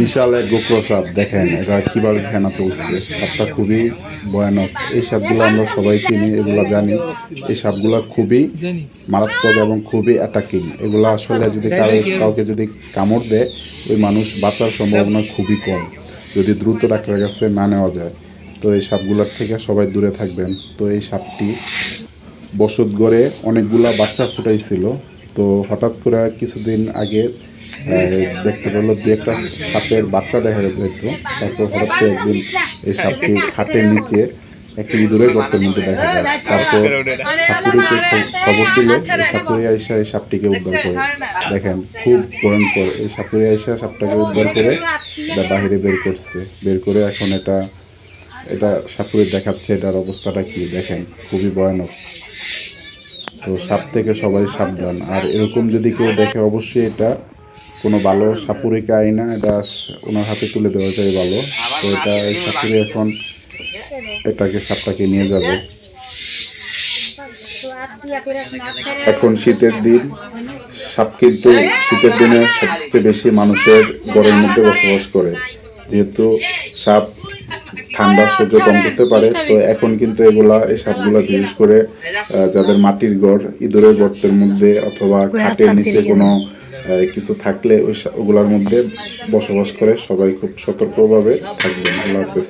বিশাল এক গোপ্র সাপ দেখেন এটা কীভাবে ফেনা তুলছে। সাপটা খুবই ভয়ানক। এই সাপগুলো আমরা সবাই চিনি এগুলা জানি। এই সাপগুলো খুবই মারাত্মক এবং খুবই অ্যাটাকিং এগুলো আসলে যদি কারও কাউকে যদি কামড় দেয় ওই মানুষ বাঁচার সম্ভাবনা খুবই কম। যদি দ্রুত ডাক্তারের কাছে না নেওয়া যায় তো এই সাপগুলোর থেকে সবাই দূরে থাকবেন। তো এই সাপটি বসত গড়ে অনেকগুলা বাচ্চা ফুটাইছিল। তো হঠাৎ করে কিছুদিন আগে দেখতে পেল দু একটা সাপের বাচ্চা দেখা যেত তারপর হঠাৎ করে একদিন এই সাপটি খাটের নিচে একটি ইঁদুরের গর্তের মধ্যে দেখা যায়। তারপর সাপুরিকে খবর দিলে এই সাপুরি আইসা এই সাপটিকে উদ্ধার করে। দেখেন, খুব ভয়ঙ্কর। এই সাপুরি আইসা সাপটাকে উদ্ধার করে এটা বাহিরে বের করছে। বের করে এখন এটা এটা সাপুরে দেখাচ্ছে এটার অবস্থাটা কি। দেখেন, খুবই ভয়ানক। তো সাপ থেকে সবাই সাবধান। আর এরকম যদি কেউ দেখে, অবশ্যই এটা কোনো ভালো সাপুরিকে আইনা এটা ওনার হাতে তুলে দেওয়া যায় ভালো। তো এটা এই সাপুরি এখন এটাকে সাপটাকে নিয়ে যাবে। এখন শীতের দিন, সাপ কিন্তু শীতের দিনে সবচেয়ে বেশি মানুষের ঘরের মধ্যে বসবাস করে। যেহেতু সাপ ঠান্ডা সহ্য কম করতে পারে, তো এখন কিন্তু এগুলা, এই সাপগুলা বিশেষ করে যাদের মাটির গড় ইঁদুরের গর্তের মধ্যে অথবা খাটের নিচে কোনো কিছু থাকলে ওই ওগুলার মধ্যে বসবাস করে সবাই খুব সতর্কভাবে থাকবেন। আল্লাহ হাফেজ।